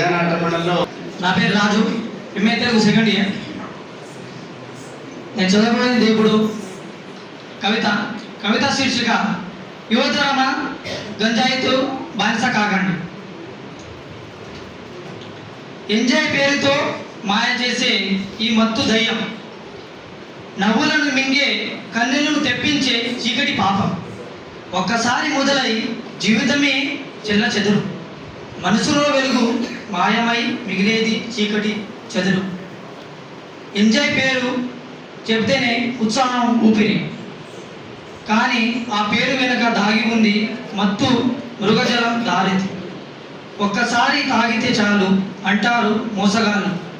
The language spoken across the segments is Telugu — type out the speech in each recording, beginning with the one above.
మండలిలో నా పేరు Raju. MA Telugu second year. నేను చదవబోయే దేవుడు. కవిత. కవిత శీర్షిక. యువతరమ గంజాయితో బానిస కాకండి. ఎంజాయ్ పేరుతో మాయ చేసే ఈ మత్తు దయ్యం. నవ్వులను మింగే కన్నీళ్ళను తెప్పించే చీకటి పాపం. ఒక్కసారి మొదలై జీవితమే చెల్ల చెదురు. మనసులో వెలుగు మాయమై మిగిలేది చీకటి చెదురు. ఎంజాయ్ పేరు చెప్తేనే ఉత్సాహం ఊపిరి. కానీ ఆ పేరు వెనుక దాగి ఉంది మత్తు మృగజలం దారిది. ఒక్కసారి తాగితే చాలు అంటారు మోసగాళ్ళు.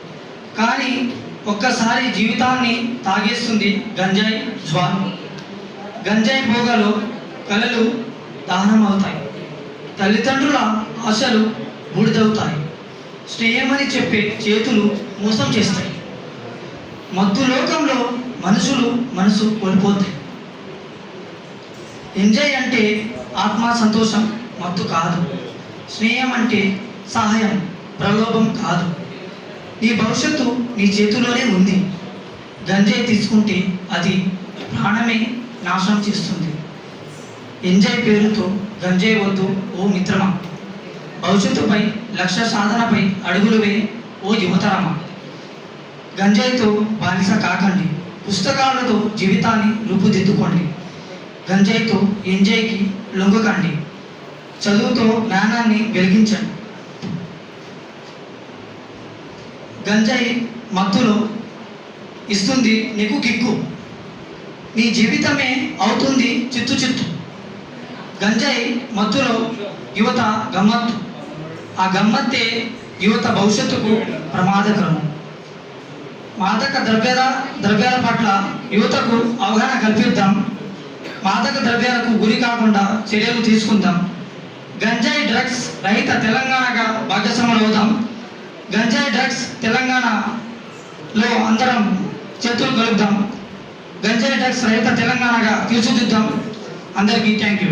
కానీ ఒక్కసారి జీవితాన్ని తాగేస్తుంది గంజాయి జ్వాల. గంజాయి భోగాలో కళలు దానం అవుతాయి తల్లిదండ్రుల ఆశలు బూడిదవుతాయి. స్నేహమని చెప్పే చేతులు మోసం చేస్తాయి. మత్తు లోకంలో మనుషులు మనసు కోల్పోతాయి. ఎంజాయ్ అంటే ఆత్మ సంతోషం మత్తు కాదు. స్నేహం అంటే సహాయం ప్రలోభం కాదు. నీ భవిష్యత్తు నీ చేతిలోనే ఉంది. గంజాయి తీసుకుంటే అది ప్రాణమే నాశనం చేస్తుంది. ఎంజాయ్ పేరుతో గంజాయి వద్దు ఓ మిత్రమా? భవిష్యత్తుపై లక్ష్య సాధనపై అడుగులు వే ఓ యువతరమ? గంజాయితో బానిస కాకండి. పుస్తకాలతో జీవితాన్ని రూపుదిద్దుకోండి. గంజాయితో ఎంజాయ్కి లొంగకండి. చదువుతో జ్ఞానాన్ని వెలిగించండి. గంజాయి మత్తులో ఇస్తుంది నీకు కిక్కు. నీ జీవితమే అవుతుంది చిత్తు చిత్తు. గంజాయి మత్తులో యువత గమ్మత్తు. ఆ గమ్మత్తే యువత భవిష్యత్తుకు ప్రమాదకరం. మాదక ద్రవ్యాల ద్రవ్యాల పట్ల యువతకు అవగాహన కల్పిద్దాం. మాదక ద్రవ్యాలకు గురి కాకుండా చర్యలు తీసుకుందాం. గంజాయి డ్రగ్స్ రహిత తెలంగాణగా భాగస్వాములు అవుదాం గంజాయి డ్రగ్స్ తెలంగాణలో అందరం చేతులు కలుపుదాం. గంజాయి డ్రగ్స్ రహిత తెలంగాణగా తీర్చిదిద్దాం. అందరికీ థ్యాంక్ యూ.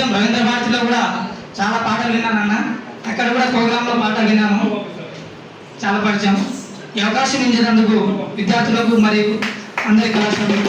నాకు రవీంద్ర భారతిలో కూడా చాలా పాటలు విన్నాను అన్న. అక్కడ కూడా ప్రోగ్రాంలో పాటలు విన్నాను. చాలా పరిచయం. ఈ అవకాశం ఇచ్చినందుకు విద్యార్థులకు మరియు అందరి కళాశాలకు